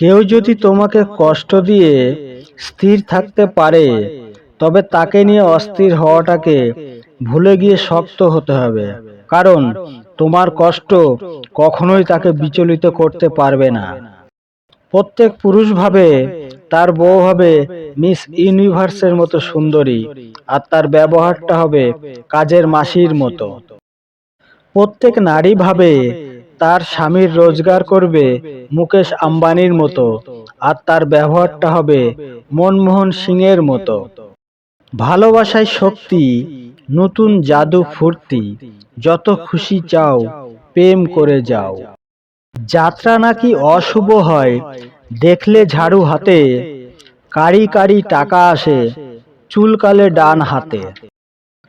কেউ যদি তোমাকে কষ্ট দিয়ে স্থির থাকতে পারে, তবে তাকে নিয়ে অস্থির হওয়াটাকে ভুলে গিয়ে শক্ত হতে হবে। কারণ তোমার কষ্ট কখনোই তাকে বিচলিত করতে পারবে না। প্রত্যেক পুরুষ ভাবে তার বউ হবে মিস ইউনিভার্সের মতো সুন্দরী, আর তার ব্যবহারটা হবে কাজের মাসির মতো। প্রত্যেক নারী ভাবে তার স্বামীর রোজগার করবে মুকেশ আম্বানির মতো, আর তার ব্যবহারটা হবে মনমোহন সিংয়ের মতো। ভালোবাসায় শক্তি, নতুন জাদু ফুর্তি, যত খুশি চাও, প্রেম করে যাও। যাত্রা নাকি অশুভ হয়, দেখলে ঝাড়ু হাতে, কারি কারি টাকা আসে, চুলকালে ডান হাতে।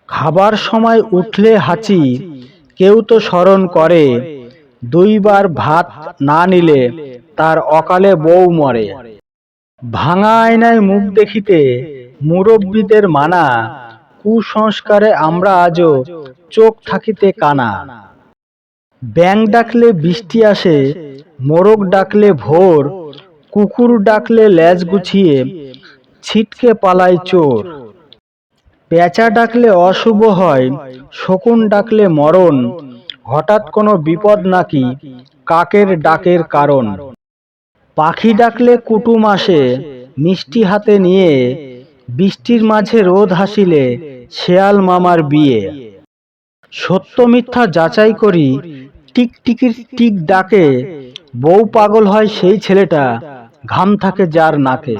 খাবার সময় উঠলে হাঁচি, কেউ তো স্মরণ করে দুইবার ভাত না নিলে তার অকালে বউ মরে। ভাঙা আয়নায় মুখ দেখিতে মুরব্বীদের মানা, কুসংস্কারে আমরা আজও চোখ থাকিতে কানা। ব্যাং ডাকলে বৃষ্টি আসে, মোরগ ডাকলে ভোর, কুকুর ডাকলে ল্যাজ গুছিয়ে, ছিটকে পালায় চোর। পেঁচা ডাকলে অশুভ হয়, শকুন ডাকলে মরণ হঠাৎ কোনো বিপদ নাকি? কাকের ডাকের কারণ? পাখি ডাকলে কুটুম আসে, মিষ্টি হাতে নিয়ে, বৃষ্টির মাঝে রোদ হাসিলে শেয়াল মামার বিয়ে। সত্য মিথ্যা যাচাই করি, টিকটিকির টিক ডাকে, বউ পাগল হয় সেই ছেলেটা, ঘাম থাকে যার নাকে।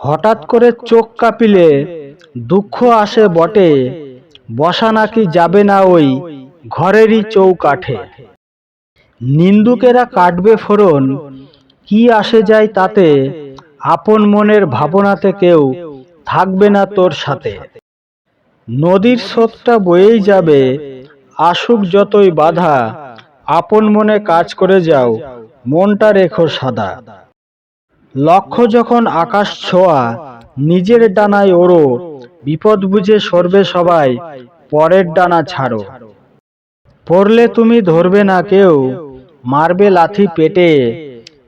হঠাৎ করে চোখ কাঁপিলে, দুঃখ আসে বটে, বসা নাকি যাবে না ওই ঘরেরই চৌকাঠে। নিন্দুকেরা কাটবে ফোরন কি আসে যায় তাতে, আপন মনের ভাবনাতে কেউ থাকবে না তোর সাথে। নদীর স্রোতটা বয়েই যাবে, আসুক যতই বাধা, আপন মনে কাজ করে যাও, মনটা রেখো সাদা। লক্ষ্য যখন আকাশ ছোঁয়া, নিজের ডানায় ওড়ো, বিপদ বুঝে সরবে সবাই, পরের ডানা ছাড়ো। পড়লে তুমি ধরবে না কেউ। মারবে লাথি পেটে।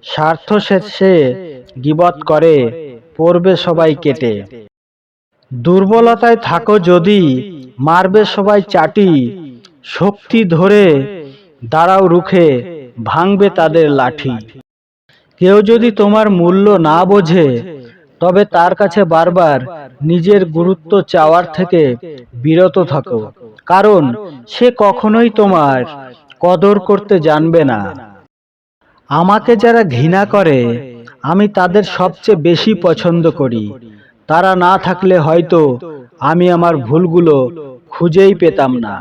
স্বার্থ শেষে গিবত করে, পড়বে সবাই কেটে। দুর্বলতায় থাকো যদি, মারবে সবাই চাটি। শক্তি ধরে দাঁড়াও রুখে, ভাঙবে তাদের লাঠি। কেউ যদি তোমার মূল্য না বোঝে, তবে তার কাছে বারবার নিজের গুরুত্ব চাওয়ার থেকে বিরত থাকো। কারণ সে কখনোই তোমার কদর করতে জানবে না। আমাকে যারা ঘৃণা করে আমি তাদের সবচেয়ে বেশি পছন্দ করি। তারা না থাকলে হয়তো আমি আমার ভুলগুলো খুঁজেই পেতাম না।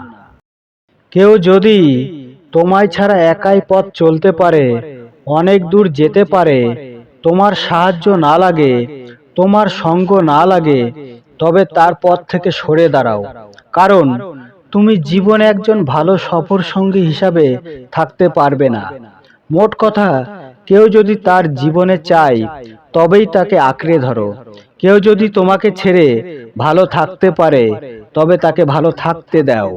কেউ যদি তোমায় ছাড়া একাই পথ চলতে পারে অনেক দূর যেতে পারে তোমার সাহায্য না লাগে তোমার সঙ্গ না লাগে তবে তার পথ থেকে সরে দাঁড়াও। কারণ তুমি জীবনে একজন ভালো সফর সঙ্গী হিসাবে থাকতে পারবে না। মোট কথা, কেউ যদি তার জীবনে চায়, তবেই তাকে আঁকড়ে ধরো। কেউ যদি তোমাকে ছেড়ে ভালো থাকতে পারে, তবে তাকে ভালো থাকতে দাও।